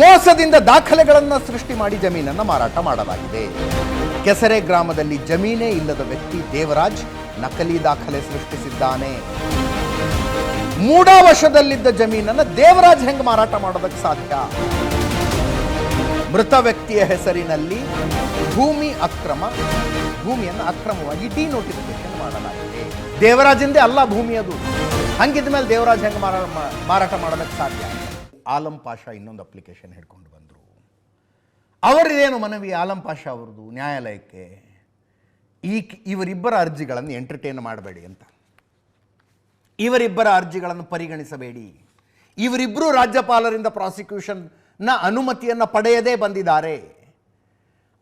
ಮೋಸದಿಂದ ದಾಖಲೆಗಳನ್ನು ಸೃಷ್ಟಿ ಮಾಡಿ ಜಮೀನನ್ನು ಮಾರಾಟ ಮಾಡಲಾಗಿದೆ. ಕೆಸರೆ ಗ್ರಾಮದಲ್ಲಿ ಜಮೀನೇ ಇಲ್ಲದ ವ್ಯಕ್ತಿ ದೇವರಾಜ್ ನಕಲಿ ದಾಖಲೆ ಸೃಷ್ಟಿಸಿದ್ದಾನೆ. ಮೂಢಾವಶದಲ್ಲಿದ್ದ ಜಮೀನನ್ನು ದೇವರಾಜ್ ಹೆಂಗೆ ಮಾರಾಟ ಮಾಡೋದಕ್ಕೆ ಸಾಧ್ಯ? ಮೃತ ವ್ಯಕ್ತಿಯ ಹೆಸರಿನಲ್ಲಿ ಭೂಮಿ ಅಕ್ರಮ, ಭೂಮಿಯನ್ನು ಅಕ್ರಮವಾಗಿ ಡಿನೋಟಿಫಿಕೇಶನ್ ಮಾಡಲಾಗಿದೆ. ದೇವರಾಜಿಂದೇ ಅಲ್ಲ ಭೂಮಿ ಅದು. ಹಂಗಿದ ಮೇಲೆ ದೇವರಾಜ್ ಹೆಂಗೆ ಮಾರಾ ಮಾರಾಟ ಮಾಡೋದಕ್ಕೆ ಸಾಧ್ಯ? ಆಲಂ ಪಾಷ ಇನ್ನೊಂದು ಅಪ್ಲಿಕೇಶನ್ ಹಿಡ್ಕೊಂಡು ಬಂದರು. ಅವರಿದೇನು ಮನವಿ ಆಲಂ ಪಾಷಾ ಅವ್ರದ್ದು ನ್ಯಾಯಾಲಯಕ್ಕೆ? ಈ ಇವರಿಬ್ಬರ ಅರ್ಜಿಗಳನ್ನು ಎಂಟರ್ಟೈನ್ ಮಾಡಬೇಡಿ ಅಂತ. ಇವರಿಬ್ಬರ ಅರ್ಜಿಗಳನ್ನು ಪರಿಗಣಿಸಬೇಡಿ. ಇವರಿಬ್ಬರು ರಾಜ್ಯಪಾಲರಿಂದ ಪ್ರಾಸಿಕ್ಯೂಷನ್ನ ಅನುಮತಿಯನ್ನು ಪಡೆಯದೇ ಬಂದಿದ್ದಾರೆ.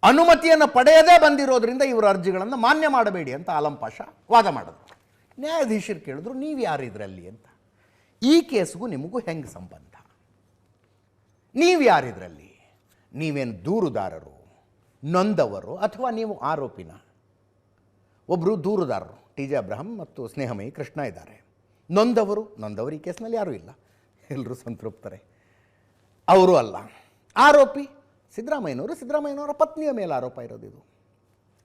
ಅನುಮತಿಯನ್ನು ಪಡೆಯದೇ ಬಂದಿರೋದ್ರಿಂದ ಇವರ ಅರ್ಜಿಗಳನ್ನು ಮಾನ್ಯ ಮಾಡಬೇಡಿ ಅಂತ ಆಲಂ ಪಾಷ ವಾದ ಮಾಡಿದ್ರು. ನ್ಯಾಯಾಧೀಶರು ಕೇಳಿದ್ರು ನೀವು ಯಾರಿದ್ರಲ್ಲಿ ಅಂತ. ಈ ಕೇಸ್ಗೂ ನಿಮಗೂ ಹೆಂಗೆ ಸಂಬಂಧ? ನೀವು ಯಾರಿದ್ರಲ್ಲಿ ನೀವೇನು ದೂರುದಾರರು, ನೊಂದವರು ಅಥವಾ ನೀವು ಆರೋಪಿನ? ಒಬ್ಬರು ದೂರುದಾರರು, ಟಿ ಜೆ ಅಬ್ರಹಂ ಮತ್ತು ಸ್ನೇಹಮಯಿ ಕೃಷ್ಣ ಇದ್ದಾರೆ. ನೊಂದವರು ನೊಂದವರು ಈ ಕೇಸ್ನಲ್ಲಿ ಯಾರೂ ಇಲ್ಲ. ಎಲ್ಲರೂ ಸಂತೃಪ್ತರೆ. ಅವರು ಅಲ್ಲ. ಆರೋಪಿ, ಸಿದ್ದರಾಮಯ್ಯನವರು, ಸಿದ್ದರಾಮಯ್ಯನವರ ಪತ್ನಿಯ ಮೇಲೆ ಆರೋಪ ಇರೋದು ಇದು.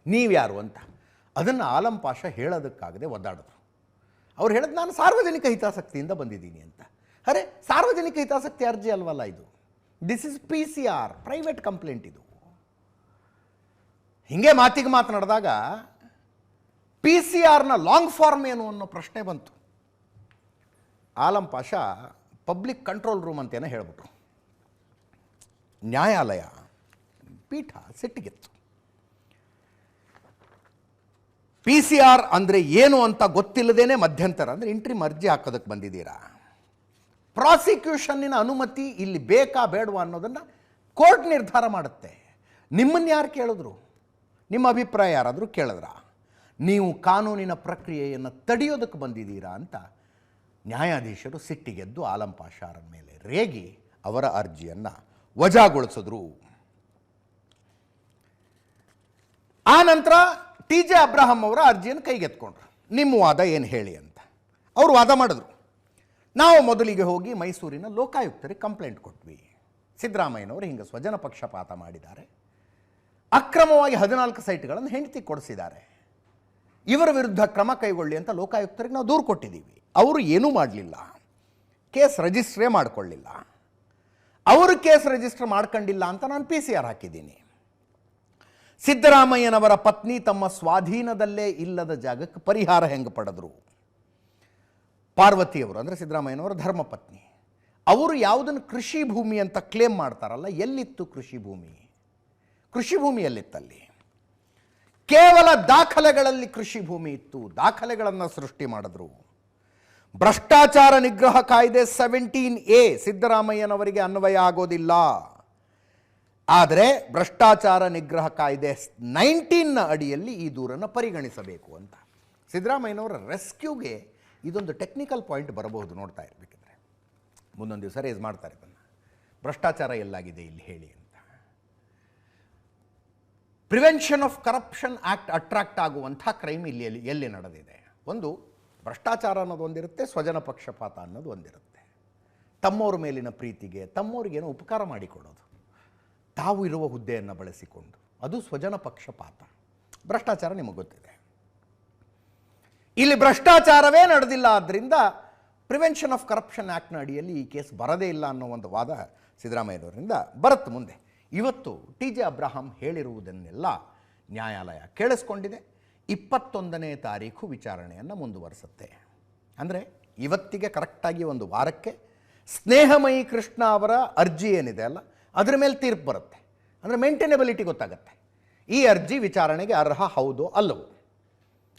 ನೀವ್ಯಾರು ಅಂತ. ಅದನ್ನು ಆಲಂ ಪಾಷ ಹೇಳೋದಕ್ಕಾಗದೆ ಒದ್ದಾಡಿದ್ರು. ಅವ್ರು ಹೇಳೋದು, ನಾನು ಸಾರ್ವಜನಿಕ ಹಿತಾಸಕ್ತಿಯಿಂದ ಬಂದಿದ್ದೀನಿ ಅಂತ. ಅರೆ, ಸಾರ್ವಜನಿಕ ಹಿತಾಸಕ್ತಿ ಅರ್ಜಿ ಅಲ್ವಲ್ಲ ಇದು? This is P C R private complaint ಇದು. ಹಿಂಗೆ ಮಾತಿಗೆ ಮಾತನಾಡಿದಾಗ ಪಿ ಸಿ ಆರ್ನ ಲಾಂಗ್ ಫಾರ್ಮ್ ಏನು ಅನ್ನೋ ಪ್ರಶ್ನೆ ಬಂತು. Alam Pasha public control room ಅಂತೇನೋ ಹೇಳ್ಬಿಟ್ರು. ನ್ಯಾಯಾಲಯ ಪೀಠ ಸಿಟ್ಟಿಗೆತ್ತು. ಪಿ ಸಿ ಆರ್ ಅಂದರೆ ಏನು ಅಂತ ಗೊತ್ತಿಲ್ಲದೇನೆ ಮಧ್ಯಂತರ, ಅಂದರೆ ಇಂಟ್ರಿ ಮರ್ಜಿ ಹಾಕೋದಕ್ಕೆ ಬಂದಿದ್ದೀರಾ? ಪ್ರಾಸಿಕ್ಯೂಷನ್ನಿನ ಅನುಮತಿ ಇಲ್ಲಿ ಬೇಕಾ ಬೇಡವಾ ಅನ್ನೋದನ್ನು ಕೋರ್ಟ್ ನಿರ್ಧಾರ ಮಾಡುತ್ತೆ. ನಿಮ್ಮನ್ನು ಯಾರು ಕೇಳಿದ್ರು? ನಿಮ್ಮ ಅಭಿಪ್ರಾಯ ಯಾರಾದರೂ ಕೇಳಿದ್ರ? ನೀವು ಕಾನೂನಿನ ಪ್ರಕ್ರಿಯೆಯನ್ನು ತಡೆಯೋದಕ್ಕೆ ಬಂದಿದ್ದೀರಾ ಅಂತ ನ್ಯಾಯಾಧೀಶರು ಸಿಟ್ಟಿಗೆದ್ದು ಆಲಂ ಪಾಷಾರ ಮೇಲೆ ರೇಗಿ ಅವರ ಅರ್ಜಿಯನ್ನು ವಜಾಗೊಳಿಸಿದ್ರು. ಆ ನಂತರ ಟಿ ಜೆ ಅಬ್ರಹಂ ಅವರ ಅರ್ಜಿಯನ್ನು ಕೈಗೆತ್ಕೊಂಡ್ರು ನಿಮ್ಮ ವಾದ ಏನು ಹೇಳಿ ಅಂತ. ಅವರು ವಾದ ಮಾಡಿದ್ರು. ನಾವು ಮೊದಲಿಗೆ ಹೋಗಿ ಮೈಸೂರಿನ ಲೋಕಾಯುಕ್ತರಿಗೆ ಕಂಪ್ಲೇಂಟ್ ಕೊಟ್ವಿ. ಸಿದ್ದರಾಮಯ್ಯನವರು ಹಿಂಗೆ ಸ್ವಜನ ಪಕ್ಷಪಾತ ಮಾಡಿದ್ದಾರೆ. ಅಕ್ರಮವಾಗಿ ಹದಿನಾಲ್ಕು ಸೈಟ್ಗಳನ್ನು ಹೆಂಡತಿ ಕೊಡಿಸಿದ್ದಾರೆ. ಇವರ ವಿರುದ್ಧ ಕ್ರಮ ಕೈಗೊಳ್ಳಿ ಅಂತ ಲೋಕಾಯುಕ್ತರಿಗೆ ನಾವು ದೂರು ಕೊಟ್ಟಿದ್ದೀವಿ. ಅವರು ಏನೂ ಮಾಡಲಿಲ್ಲ. ಕೇಸ್ ರಿಜಿಸ್ಟ್ರೇ ಮಾಡಿಕೊಳ್ಳಿಲ್ಲ. ಅವರು ಕೇಸ್ ರಿಜಿಸ್ಟರ್ ಮಾಡ್ಕೊಂಡಿಲ್ಲ ಅಂತ ನಾನು ಪಿ ಸಿ ಆರ್ ಹಾಕಿದ್ದೀನಿ. ಸಿದ್ದರಾಮಯ್ಯನವರ ಪತ್ನಿ ತಮ್ಮ ಸ್ವಾಧೀನದಲ್ಲೇ ಇಲ್ಲದ ಜಾಗಕ್ಕೆ ಪರಿಹಾರ ಹೆಂಗೆ ಪಡೆದ್ರು? ಪಾರ್ವತಿಯವರು, ಅಂದರೆ ಸಿದ್ದರಾಮಯ್ಯನವರ ಧರ್ಮಪತ್ನಿ. ಅವರು ಯಾವುದನ್ನು ಕೃಷಿ ಭೂಮಿ ಅಂತ ಕ್ಲೇಮ್ ಮಾಡ್ತಾರಲ್ಲ, ಎಲ್ಲಿತ್ತು ಕೃಷಿ ಭೂಮಿ? ಕೃಷಿ ಭೂಮಿ ಎಲ್ಲಿತ್ತಲ್ಲಿ? ಕೇವಲ ದಾಖಲೆಗಳಲ್ಲಿ ಕೃಷಿ ಭೂಮಿ ಇತ್ತು, ದಾಖಲೆಗಳನ್ನು ಸೃಷ್ಟಿ ಮಾಡಿದ್ರು. ಭ್ರಷ್ಟಾಚಾರ ನಿಗ್ರಹ ಕಾಯ್ದೆ ಸೆವೆಂಟೀನ್ ಎ ಸಿದ್ದರಾಮಯ್ಯನವರಿಗೆ ಅನ್ವಯ ಆಗೋದಿಲ್ಲ. ಆದರೆ ಭ್ರಷ್ಟಾಚಾರ ನಿಗ್ರಹ ಕಾಯ್ದೆ ನೈನ್ಟೀನ್ನ ಅಡಿಯಲ್ಲಿ ಈ ದೂರನ್ನು ಪರಿಗಣಿಸಬೇಕು ಅಂತ. ಸಿದ್ದರಾಮಯ್ಯನವರ ರೆಸ್ಕ್ಯೂಗೆ ಇದೊಂದು ಟೆಕ್ನಿಕಲ್ ಪಾಯಿಂಟ್ ಬರಬಹುದು ನೋಡ್ತಾ ಇರಬೇಕಿದ್ರೆ. ಮುಂದೊಂದು ದಿವಸ ರೇಸ್ ಮಾಡ್ತಾರೆ ಇದನ್ನು. ಭ್ರಷ್ಟಾಚಾರ ಎಲ್ಲಾಗಿದೆ ಇಲ್ಲಿ ಹೇಳಿ ಅಂತ. Prevention of corruption act attract ಆಗುವಂಥ ಕ್ರೈಮ್ ಇಲ್ಲಿ ಎಲ್ಲಿ ಎಲ್ಲಿ ನಡೆದಿದೆ? ಒಂದು, ಭ್ರಷ್ಟಾಚಾರ ಅನ್ನೋದು ಒಂದಿರುತ್ತೆ, ಸ್ವಜನ ಪಕ್ಷಪಾತ ಅನ್ನೋದು ಒಂದಿರುತ್ತೆ. ತಮ್ಮವ್ರ ಮೇಲಿನ ಪ್ರೀತಿಗೆ ತಮ್ಮವ್ರಿಗೇನೋ ಉಪಕಾರ ಮಾಡಿಕೊಡೋದು. ತಾವು ಇರುವ ಹುದ್ದೆಯನ್ನು ಬಳಸಿಕೊಂಡು. ಅದು ಸ್ವಜನ ಪಕ್ಷಪಾತ. ಭ್ರಷ್ಟಾಚಾರ ನಿಮಗೆ ಗೊತ್ತಿದೆ. ಇಲ್ಲಿ ಭ್ರಷ್ಟಾಚಾರವೇ ನಡೆದಿಲ್ಲ ಆದ್ದರಿಂದ ಪ್ರಿವೆನ್ಷನ್ ಆಫ್ ಕರಪ್ಷನ್ ಆ್ಯಕ್ಟ್ನ ಅಡಿಯಲ್ಲಿ ಈ ಕೇಸ್ ಬರದೇ ಇಲ್ಲ ಅನ್ನೋ ಒಂದು ವಾದ ಸಿದ್ದರಾಮಯ್ಯನವರಿಂದ ಬರುತ್ತೆ ಮುಂದೆ. ಇವತ್ತು ಟಿ ಜೆ ಅಬ್ರಹಾಂ ಹೇಳಿರುವುದನ್ನೆಲ್ಲ ನ್ಯಾಯಾಲಯ ಕೇಳಿಸ್ಕೊಂಡಿದೆ. ಇಪ್ಪತ್ತೊಂದನೇ ತಾರೀಕು ವಿಚಾರಣೆಯನ್ನು ಮುಂದುವರಿಸುತ್ತೆ. ಅಂದರೆ ಇವತ್ತಿಗೆ ಕರೆಕ್ಟಾಗಿ ಒಂದು ವಾರಕ್ಕೆ ಸ್ನೇಹಮಯಿ ಕೃಷ್ಣ ಅವರ ಅರ್ಜಿ ಏನಿದೆ ಅಲ್ಲ, ಅದರ ಮೇಲೆ ತೀರ್ಪು ಬರುತ್ತೆ. ಅಂದರೆ ಮೇಂಟೆನೆಬಿಲಿಟಿ ಗೊತ್ತಾಗುತ್ತೆ. ಈ ಅರ್ಜಿ ವಿಚಾರಣೆಗೆ ಅರ್ಹ ಹೌದೋ ಅಲ್ಲವೋ?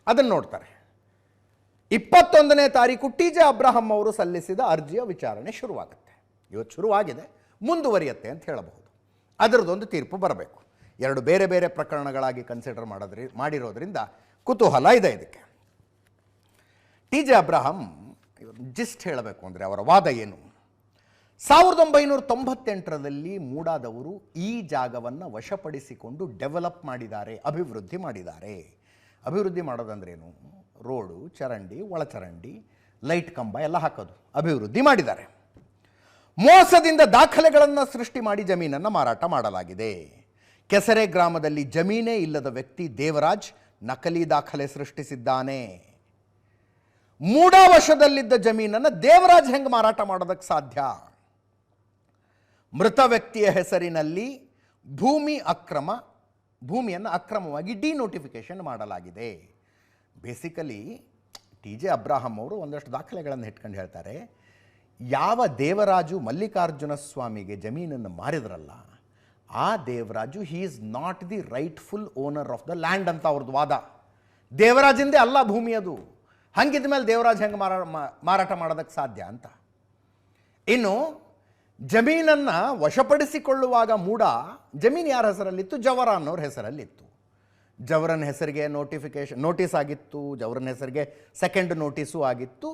ಅದನ್ನು ನೋಡ್ತಾರೆ. ಇಪ್ಪತ್ತೊಂದನೇ ತಾರೀಕು ಟಿ ಜೆ ಅಬ್ರಹಂ ಅವರು ಸಲ್ಲಿಸಿದ ಅರ್ಜಿಯ ವಿಚಾರಣೆ ಶುರುವಾಗುತ್ತೆ. ಇವತ್ತು ಶುರುವಾಗಿದೆ, ಮುಂದುವರಿಯುತ್ತೆ ಅಂತ ಹೇಳಬಹುದು. ಅದರದೊಂದು ತೀರ್ಪು ಬರಬೇಕು. ಎರಡು ಬೇರೆ ಬೇರೆ ಪ್ರಕರಣಗಳಾಗಿ ಕನ್ಸಿಡರ್ ಮಾಡೋದ್ರಿ, ಮಾಡಿರೋದ್ರಿಂದ ಕುತೂಹಲ ಇದೆ ಇದಕ್ಕೆ. ಟಿ ಜೆ ಅಬ್ರಹಂ ಜಿಸ್ಟ್ ಹೇಳಬೇಕು ಅಂದರೆ ಅವರ ವಾದ ಏನು? ಸಾವಿರದ ಒಂಬೈನೂರ ತೊಂಬತ್ತೆಂಟರಲ್ಲಿ ಮೂಡಾದವರು ಈ ಜಾಗವನ್ನು ವಶಪಡಿಸಿಕೊಂಡು ಡೆವಲಪ್ ಮಾಡಿದ್ದಾರೆ, ಅಭಿವೃದ್ಧಿ ಮಾಡಿದ್ದಾರೆ. ಅಭಿವೃದ್ಧಿ ಮಾಡೋದಂದ್ರೇನು? ರೋಡು, ಚರಂಡಿ ಒಳಚರಂಡಿ ಲೈಟ್ ಕಂಬ ಎಲ್ಲ ಹಾಕೋದು, ಅಭಿವೃದ್ಧಿ ಮಾಡಿದ್ದಾರೆ. ಮೋಸದಿಂದ ದಾಖಲೆಗಳನ್ನು ಸೃಷ್ಟಿ ಮಾಡಿ ಜಮೀನನ್ನು ಮಾರಾಟ ಮಾಡಲಾಗಿದೆ. ಕೆಸರೆ ಗ್ರಾಮದಲ್ಲಿ ಜಮೀನೇ ಇಲ್ಲದ ವ್ಯಕ್ತಿ ದೇವರಾಜ್ ನಕಲಿ ದಾಖಲೆ ಸೃಷ್ಟಿಸಿದ್ದಾನೆ. ಮೂಢಾವಶದಲ್ಲಿದ್ದ ಜಮೀನನ್ನು ದೇವರಾಜ್ ಹೆಂಗೆ ಮಾರಾಟ ಮಾಡೋದಕ್ಕೆ ಸಾಧ್ಯ? ಮೃತ ವ್ಯಕ್ತಿಯ ಹೆಸರಿನಲ್ಲಿ ಭೂಮಿ ಅಕ್ರಮ, ಭೂಮಿಯನ್ನು ಅಕ್ರಮವಾಗಿ ಡಿನೋಟಿಫಿಕೇಶನ್ ಮಾಡಲಾಗಿದೆ. ಬೇಸಿಕಲಿ ಟಿ ಜೆ ಅಬ್ರಾಹಂ ಅವರು ಒಂದಷ್ಟು ದಾಖಲೆಗಳನ್ನು ಇಟ್ಕೊಂಡು ಹೇಳ್ತಾರೆ, ಯಾವ ದೇವರಾಜು ಮಲ್ಲಿಕಾರ್ಜುನ ಸ್ವಾಮಿಗೆ ಜಮೀನನ್ನು ಮಾರಿದ್ರಲ್ಲ, ಆ Devaraju he is not the rightful owner of the land ಅಂತ ಅವ್ರದ್ದು ವಾದ. ದೇವರಾಜಿಂದೇ ಅಲ್ಲ ಭೂಮಿ ಅದು. ಹಂಗಿದ ಮೇಲೆ ದೇವರಾಜ್ ಹೆಂಗೆ ಮಾರಾ ಮಾರಾಟ ಮಾಡೋದಕ್ಕೆ ಸಾಧ್ಯ ಅಂತ. ಇನ್ನು ಜಮೀನನ್ನು ವಶಪಡಿಸಿಕೊಳ್ಳುವಾಗ ಮೂಡ ಜಮೀನು ಯಾರ ಹೆಸರಲ್ಲಿತ್ತು? ಜವರ ಅನ್ನೋರ ಹೆಸರಲ್ಲಿತ್ತು. ಜವರನ ಹೆಸರಿಗೆ ನೋಟಿಫಿಕೇಶನ್ ನೋಟಿಸ್ ಆಗಿತ್ತು, ಜವರನ ಹೆಸರಿಗೆ ಸೆಕೆಂಡ್ ನೋಟಿಸು ಆಗಿತ್ತು.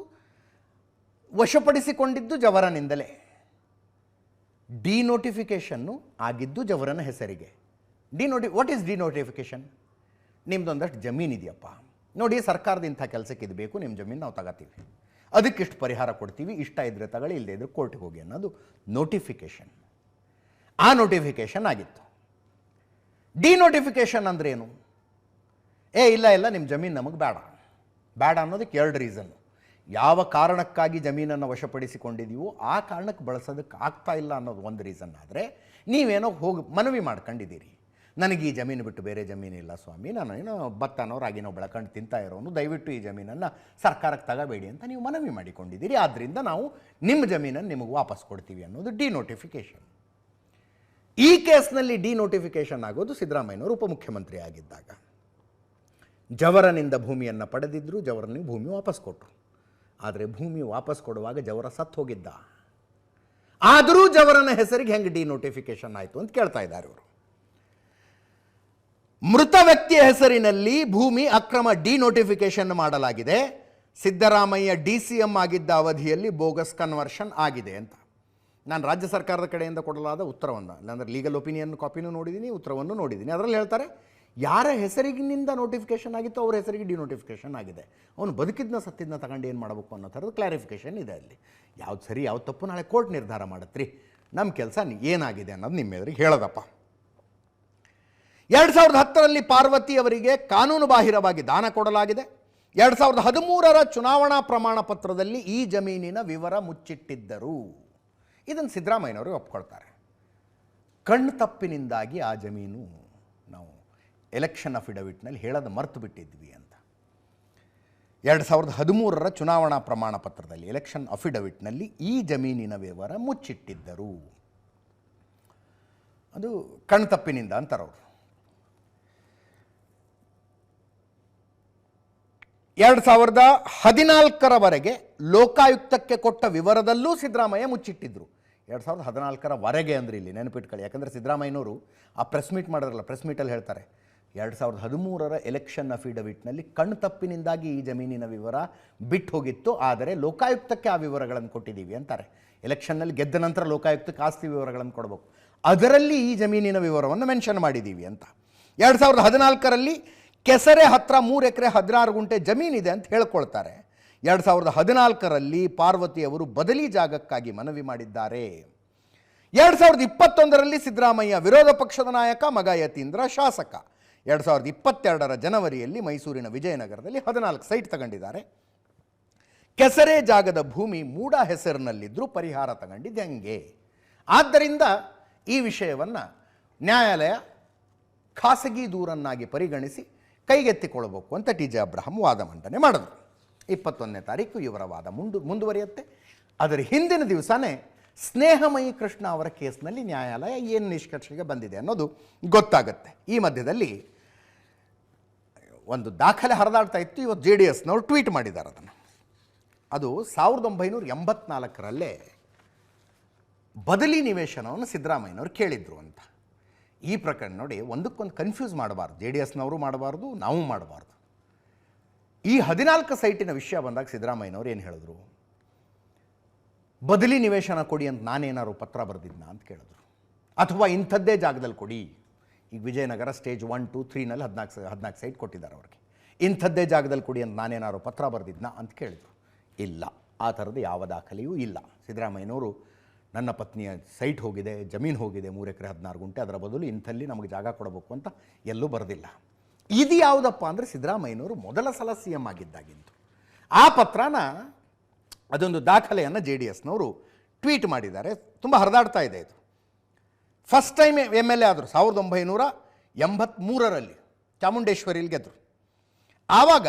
ವಶಪಡಿಸಿಕೊಂಡಿದ್ದು ಜವರನಿಂದಲೇ. ಡಿ ಡಿನೋಟಿಫಿಕೇಷನ್ನು ಆಗಿದ್ದು ಜವರನ ಹೆಸರಿಗೆ. ಡಿ ನೋಟಿ ವಾಟ್ ಈಸ್ ಡಿನೋಟಿಫಿಕೇಷನ್ ನಿಮ್ಮದೊಂದಷ್ಟು ಜಮೀನು ಇದೆಯಪ್ಪ. ನೋಡಿ, ಸರ್ಕಾರದ ಇಂಥ ಕೆಲಸಕ್ಕೆ ಇದು ಬೇಕು, ನಿಮ್ಮ ಜಮೀನು ನಾವು ತಗೋತೀವಿ. ಅದಕ್ಕಿಷ್ಟು ಪರಿಹಾರ ಕೊಡ್ತೀವಿ, ಇಷ್ಟ ಇದ್ರೆ ತಗೊಳ್ಳಿ ಇಲ್ಲದೆ ಇದ್ರೆ ಕೋರ್ಟ್ಗೆ ಹೋಗಿ ಅನ್ನೋದು ನೋಟಿಫಿಕೇಷನ್ ಆ ನೋಟಿಫಿಕೇಷನ್ ಆಗಿತ್ತು. ಡಿ ಡಿನೋಟಿಫಿಕೇಷನ್ ಅಂದ್ರೇನು? ಏ, ಇಲ್ಲ ಇಲ್ಲ ನಿಮ್ಮ ಜಮೀನು ನಮಗೆ ಬೇಡ. ಬೇಡ ಅನ್ನೋದಕ್ಕೆ ಎರಡು ರೀಸನ್ನು ಯಾವ ಕಾರಣಕ್ಕಾಗಿ ಜಮೀನನ್ನು ವಶಪಡಿಸಿಕೊಂಡಿದೀವೋ ಆ ಕಾರಣಕ್ಕೆ ಬಳಸೋದಕ್ಕೆ ಆಗ್ತಾ ಇಲ್ಲ ಅನ್ನೋದು ಒಂದು ರೀಸನ್ ಆದರೆ ನೀವೇನೋ ಹೋಗಿ ಮನವಿ ಮಾಡ್ಕೊಂಡಿದ್ದೀರಿ. ನನಗೆ ಈ ಜಮೀನು ಬಿಟ್ಟು ಬೇರೆ ಜಮೀನಿಲ್ಲ ಸ್ವಾಮಿ, ನಾನು ಏನೋ ಭತ್ತನೋ ರಾಗಿನೋ ಬೆಳ್ಕೊಂಡು ತಿಂತಾ ಇರೋನು, ದಯವಿಟ್ಟು ಈ ಜಮೀನನ್ನು ಸರ್ಕಾರಕ್ಕೆ ತಗೋಬೇಡಿ ಅಂತ ನೀವು ಮನವಿ ಮಾಡಿಕೊಂಡಿದ್ದೀರಿ. ಆದ್ದರಿಂದ ನಾವು ನಿಮ್ಮ ಜಮೀನನ್ನು ನಿಮಗೆ ವಾಪಸ್ ಕೊಡ್ತೀವಿ ಅನ್ನೋದು ಡಿ ನೋಟಿಫಿಕೇಷನ್ ಈ ಕೇಸ್ನಲ್ಲಿ ಡಿ ನೋಟಿಫಿಕೇಷನ್ ಆಗೋದು ಸಿದ್ದರಾಮಯ್ಯನವರು ಉಪಮುಖ್ಯಮಂತ್ರಿ ಆಗಿದ್ದಾಗ. ಜವರನಿಂದ ಭೂಮಿಯನ್ನು ಪಡೆದಿದ್ದರು ಜವರನಿಗೆ ಭೂಮಿ ವಾಪಸ್ ಕೊಟ್ಟರು ಆದರೆ ಭೂಮಿ ವಾಪಸ್ ಕೊಡುವಾಗ ಜವರ ಸತ್ತು ಹೋಗಿದ್ದ. ಆದರೂ ಜವರನ ಹೆಸರಿಗೆ ಹೆಂಗೆ ಡಿನೋಟಿಫಿಕೇಶನ್ ಆಯಿತು ಅಂತ ಕೇಳ್ತಾ ಇದ್ದಾರೆ ಇವರು. ಮೃತ ವ್ಯಕ್ತಿಯ ಹೆಸರಿನಲ್ಲಿ ಭೂಮಿ ಅಕ್ರಮ ಡಿನೋಟಿಫಿಕೇಶನ್ ಮಾಡಲಾಗಿದೆ. ಸಿದ್ದರಾಮಯ್ಯ ಡಿ ಸಿ ಎಂ ಆಗಿದ್ದ ಅವಧಿಯಲ್ಲಿ ಬೋಗಸ್ ಕನ್ವರ್ಷನ್ ಆಗಿದೆ ಅಂತ. ನಾನು ರಾಜ್ಯ ಸರ್ಕಾರದ ಕಡೆಯಿಂದ ಕೊಡಲಾದ ಉತ್ತರವನ್ನು, ಇಲ್ಲಾಂದರೆ ಲೀಗಲ್ ಒಪಿನಿಯನ್ ಕಾಪಿನೂ ನೋಡಿದ್ದೀನಿ, ಉತ್ತರವನ್ನು ನೋಡಿದ್ದೀನಿ. ಅದರಲ್ಲಿ ಹೇಳ್ತಾರೆ ಯಾರ ಹೆಸರಿಗಿನಿಂದ ನೋಟಿಫಿಕೇಶನ್ ಆಗಿತ್ತು ಅವ್ರ ಹೆಸರಿಗೆ ಡಿನೋಟಿಫಿಕೇಷನ್ ಆಗಿದೆ. ಅವನು ಬದುಕಿದ್ನ ಸತ್ತಿದ್ನ ತಗೊಂಡು ಏನು ಮಾಡಬೇಕು ಅನ್ನೋ ಥರದ ಕ್ಲಾರಿಫಿಕೇಷನ್ ಇದೆ ಅಲ್ಲಿ. ಯಾವ್ದು ಸರಿ, ಯಾವ್ದು ತಪ್ಪು ನಾಳೆ ಕೋರ್ಟ್ ನಿರ್ಧಾರ ಮಾಡತ್ರಿ. ನಮ್ಮ ಕೆಲಸ ಏನಾಗಿದೆ ಅನ್ನೋದು ನಿಮ್ಮ ಎದುರಿಗೆ ಹೇಳೋದಪ್ಪ. ಎರಡು ಸಾವಿರದ ಹತ್ತರಲ್ಲಿ ಪಾರ್ವತಿ ಅವರಿಗೆ ಕಾನೂನು ಬಾಹಿರವಾಗಿ ದಾನ ಕೊಡಲಾಗಿದೆ. ಎರಡು ಸಾವಿರದ ಹದಿಮೂರರ ಚುನಾವಣಾ ಪ್ರಮಾಣ ಪತ್ರದಲ್ಲಿ ಈ ಜಮೀನಿನ ವಿವರ ಮುಚ್ಚಿಟ್ಟಿದ್ದರು. ಇದನ್ನು ಸಿದ್ದರಾಮಯ್ಯನವರು ಒಪ್ಕೊಳ್ತಾರೆ. ಕಣ್ಣು ತಪ್ಪಿನಿಂದಾಗಿ ಆ ಜಮೀನು ಎಲೆಕ್ಷನ್ ಅಫಿಡವಿಟ್ನಲ್ಲಿ ಹೇಳೋದು ಮರ್ತು ಬಿಟ್ಟಿದ್ವಿ ಅಂತ. ಎರಡು ಸಾವಿರದ ಹದಿಮೂರರ ಚುನಾವಣಾ ಪ್ರಮಾಣ ಪತ್ರದಲ್ಲಿ ಎಲೆಕ್ಷನ್ ಅಫಿಡವಿಟ್ನಲ್ಲಿ ಈ ಜಮೀನಿನ ವಿವರ ಮುಚ್ಚಿಟ್ಟಿದ್ದರು. ಅದು ಕಣ್ತಪ್ಪಿನಿಂದ ಅಂತಾರವರು ಎರಡು ಸಾವಿರದ ಹದಿನಾಲ್ಕರವರೆಗೆ ಲೋಕಾಯುಕ್ತಕ್ಕೆ ಕೊಟ್ಟ ವಿವರದಲ್ಲೂ ಸಿದ್ದರಾಮಯ್ಯ ಮುಚ್ಚಿಟ್ಟಿದ್ರು. ಎರಡು ಸಾವಿರದ ಹದಿನಾಲ್ಕರವರೆಗೆ ಅಂದ್ರೆ ಇಲ್ಲಿ ನೆನಪಿಟ್ಕೊಳ್ಳಿ. ಯಾಕಂದರೆ ಸಿದ್ದರಾಮಯ್ಯನವರು ಆ ಪ್ರೆಸ್ ಮೀಟ್ ಮಾಡಿದ್ರಲ್ಲ ಪ್ರೆಸ್ ಮೀಟಲ್ಲಿ ಹೇಳ್ತಾರೆ. ಎರಡು ಸಾವಿರದ ಹದಿಮೂರರ ಎಲೆಕ್ಷನ್ ಅಫಿಡವಿಟ್ನಲ್ಲಿ ಕಣ್ಣು ತಪ್ಪಿನಿಂದಾಗಿ ಈ ಜಮೀನಿನ ವಿವರ ಬಿಟ್ಟು ಹೋಗಿತ್ತು ಆದರೆ ಲೋಕಾಯುಕ್ತಕ್ಕೆ ಆ ವಿವರಗಳನ್ನು ಕೊಟ್ಟಿದ್ದೀವಿ ಅಂತಾರೆ. ಎಲೆಕ್ಷನ್ನಲ್ಲಿ ಗೆದ್ದ ನಂತರ ಲೋಕಾಯುಕ್ತಕ್ಕೆ ಆಸ್ತಿ ವಿವರಗಳನ್ನು ಕೊಡಬೇಕು. ಅದರಲ್ಲಿ ಈ ಜಮೀನಿನ ವಿವರವನ್ನು ಮೆನ್ಷನ್ ಮಾಡಿದ್ದೀವಿ ಅಂತ. ಎರಡು ಸಾವಿರದ ಹದಿನಾಲ್ಕರಲ್ಲಿ ಕೆಸರೆ ಹತ್ರ ಮೂರು ಎಕರೆ ಹದಿನಾರು ಗುಂಟೆ ಜಮೀನಿದೆ ಅಂತ ಹೇಳ್ಕೊಳ್ತಾರೆ. ಎರಡು ಸಾವಿರದ ಹದಿನಾಲ್ಕರಲ್ಲಿ ಪಾರ್ವತಿಯವರು ಬದಲಿ ಜಾಗಕ್ಕಾಗಿ ಮನವಿ ಮಾಡಿದ್ದಾರೆ. ಎರಡು ಸಾವಿರದ ಇಪ್ಪತ್ತೊಂದರಲ್ಲಿ ಸಿದ್ದರಾಮಯ್ಯ ವಿರೋಧ ಪಕ್ಷದ ನಾಯಕ, ಮಗ ಯತೀಂದ್ರ ಶಾಸಕ. ಎರಡು ಸಾವಿರದ ಇಪ್ಪತ್ತೆರಡರ ಜನವರಿಯಲ್ಲಿ ಮೈಸೂರಿನ ವಿಜಯನಗರದಲ್ಲಿ ಹದಿನಾಲ್ಕು ಸೈಟ್ ತಗೊಂಡಿದ್ದಾರೆ. ಕೆಸರೆ ಜಾಗದ ಭೂಮಿ ಮೂಡ ಹೆಸರಿನಲ್ಲಿದ್ದರೂ ಪರಿಹಾರ ತಗೊಂಡಿದ್ದೆ ಹೆಂಗೆ? ಆದ್ದರಿಂದ ಈ ವಿಷಯವನ್ನು ನ್ಯಾಯಾಲಯ ಖಾಸಗಿ ದೂರನ್ನಾಗಿ ಪರಿಗಣಿಸಿ ಕೈಗೆತ್ತಿಕೊಳ್ಳಬೇಕು ಅಂತ ಟಿ ಜೆ ಅಬ್ರಹಂ ವಾದ ಮಂಡನೆ ಮಾಡಿದ್ರು. ಇಪ್ಪತ್ತೊಂದನೇ ತಾರೀಕು ಇವರ ವಾದ ಮುಂದು ಮುಂದುವರಿಯುತ್ತೆ. ಅದರ ಹಿಂದಿನ ದಿವಸನೇ ಸ್ನೇಹಮಯಿ ಕೃಷ್ಣ ಅವರ ಕೇಸ್ನಲ್ಲಿ ನ್ಯಾಯಾಲಯ ಏನು ನಿಷ್ಕರ್ಷೆಗೆ ಬಂದಿದೆ ಅನ್ನೋದು ಗೊತ್ತಾಗುತ್ತೆ. ಈ ಮಧ್ಯದಲ್ಲಿ ಒಂದು ದಾಖಲೆ ಹರಿದಾಡ್ತಾ ಇತ್ತು, ಇವತ್ತು ಜೆ ಡಿ ಎಸ್ನವರು ಟ್ವೀಟ್ ಮಾಡಿದ್ದಾರೆ ಅದನ್ನು. ಅದು ಸಾವಿರದ ಒಂಬೈನೂರ ಎಂಬತ್ನಾಲ್ಕರಲ್ಲೇ ಬದಲಿ ನಿವೇಶನವನ್ನು ಸಿದ್ದರಾಮಯ್ಯನವರು ಕೇಳಿದ್ರು ಅಂತ. ಈ ಪ್ರಕರಣ ನೋಡಿ, ಒಂದಕ್ಕೊಂದು ಕನ್ಫ್ಯೂಸ್ ಮಾಡಬಾರ್ದು. ಜೆ ಡಿ ಎಸ್ನವರು ಮಾಡಬಾರ್ದು, ನಾವು ಮಾಡಬಾರ್ದು. ಈ ಹದಿನಾಲ್ಕು ಸೈಟಿನ ವಿಷಯ ಬಂದಾಗ ಸಿದ್ದರಾಮಯ್ಯನವರು ಏನು ಹೇಳಿದ್ರು? ಬದಲಿ ನಿವೇಶನ ಕೊಡಿ ಅಂತ ನಾನೇನಾದ್ರು ಪತ್ರ ಬರೆದಿದ್ನ ಅಂತ ಕೇಳಿದ್ರು. ಅಥವಾ ಇಂಥದ್ದೇ ಜಾಗದಲ್ಲಿ ಕೊಡಿ. ಈಗ ವಿಜಯನಗರ ಸ್ಟೇಜ್ ಒನ್, ಟು ತ್ರೀನಲ್ಲಿ ಹದಿನಾಲ್ಕು ಹದಿನಾಲ್ಕು ಸೈಟ್ ಕೊಟ್ಟಿದ್ದಾರೆ ಅವ್ರಿಗೆ. ಇಂಥದ್ದೇ ಜಾಗದಲ್ಲಿ ಕೊಡಿ ಅಂತ ನಾನೇನಾದ್ರು ಪತ್ರ ಬರೆದಿದ್ನಾ ಅಂತ ಕೇಳಿದ್ರು. ಇಲ್ಲ, ಆ ಥರದ್ದು ಯಾವ ದಾಖಲೆಯೂ ಇಲ್ಲ. ಸಿದ್ದರಾಮಯ್ಯನವರು ನನ್ನ ಪತ್ನಿಯ ಸೈಟ್ ಹೋಗಿದೆ, ಜಮೀನು ಹೋಗಿದೆ, ಮೂರು ಎಕರೆ ಹದಿನಾರು ಗುಂಟೆ, ಅದರ ಬದಲು ಇಂಥಲ್ಲಿ ನಮಗೆ ಜಾಗ ಕೊಡಬೇಕು ಅಂತ ಎಲ್ಲೂ ಬರೆದಿಲ್ಲ. ಇದು ಯಾವುದಪ್ಪ ಅಂದರೆ ಸಿದ್ದರಾಮಯ್ಯನವರು ಮೊದಲ ಸಲ ಸಿ ಎಂ ಆಗಿದ್ದಾಗಿತ್ತು ಆ ಪತ್ರನ, ಅದೊಂದು ದಾಖಲೆಯನ್ನು ಜೆ ಡಿ ಎಸ್ನವರು ಟ್ವೀಟ್ ಮಾಡಿದ್ದಾರೆ. ತುಂಬ ಹರಿದಾಡ್ತಾ ಇದೆ ಇದು. First time M L A ಆದರು, ಸಾವಿರದ ಒಂಬೈನೂರ ಎಂಬತ್ತ್ಮೂರರಲ್ಲಿ ಚಾಮುಂಡೇಶ್ವರಿಲಿ ಗೆದ್ದರು ಆವಾಗ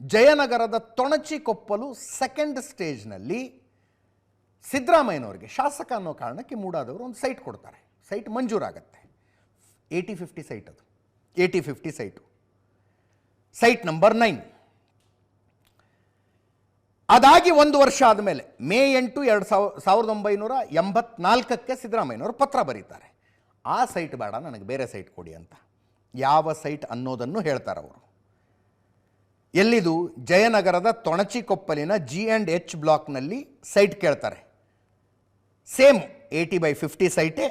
ಜಯನಗರದ ತೊಣಚಿಕೊಪ್ಪಲು ಸೆಕೆಂಡ್ ಸ್ಟೇಜ್ನಲ್ಲಿ ಸಿದ್ದರಾಮಯ್ಯನವರಿಗೆ ಶಾಸಕ ಅನ್ನೋ ಕಾರಣಕ್ಕೆ ಮೂಡಾದವರು ಒಂದು ಸೈಟ್ ಕೊಡ್ತಾರೆ. ಸೈಟ್ ಮಂಜೂರಾಗತ್ತೆ. ಏಯ್ಟಿ ಫಿಫ್ಟಿ ಸೈಟ್ ಅದು. Eighty fifty site site number nine ಅದಾಗಿ ಒಂದು ವರ್ಷ ಆದಮೇಲೆ ಮೇ ಎಂಟು ಎರಡು ಸಾವಿರ ಸಾವಿರದ ಒಂಬೈನೂರ ಎಂಬತ್ನಾಲ್ಕಕ್ಕೆ ಸಿದ್ದರಾಮಯ್ಯನವರು ಪತ್ರ ಬರೀತಾರೆ. ಆ ಸೈಟ್ ಬೇಡ, ನನಗೆ ಬೇರೆ ಸೈಟ್ ಕೊಡಿ ಅಂತ. ಯಾವ ಸೈಟ್ ಅನ್ನೋದನ್ನು ಹೇಳ್ತಾರೆ ಅವರು. ಎಲ್ಲಿದು? ಜಯನಗರದ ತೊಣಚಿಕೊಪ್ಪಲಿನ ಜಿ ಆ್ಯಂಡ್ ಎಚ್ ಬ್ಲಾಕ್ನಲ್ಲಿ ಸೈಟ್ ಕೇಳ್ತಾರೆ. Same eighty by fifty ಸೈಟೇ.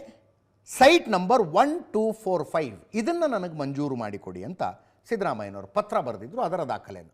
Site number one, two, four, five ಇದನ್ನು ನನಗೆ ಮಂಜೂರು ಮಾಡಿಕೊಡಿ ಅಂತ ಸಿದ್ದರಾಮಯ್ಯನವರು ಪತ್ರ ಬರೆದಿದ್ರು ಅದರ ದಾಖಲೆಯನ್ನು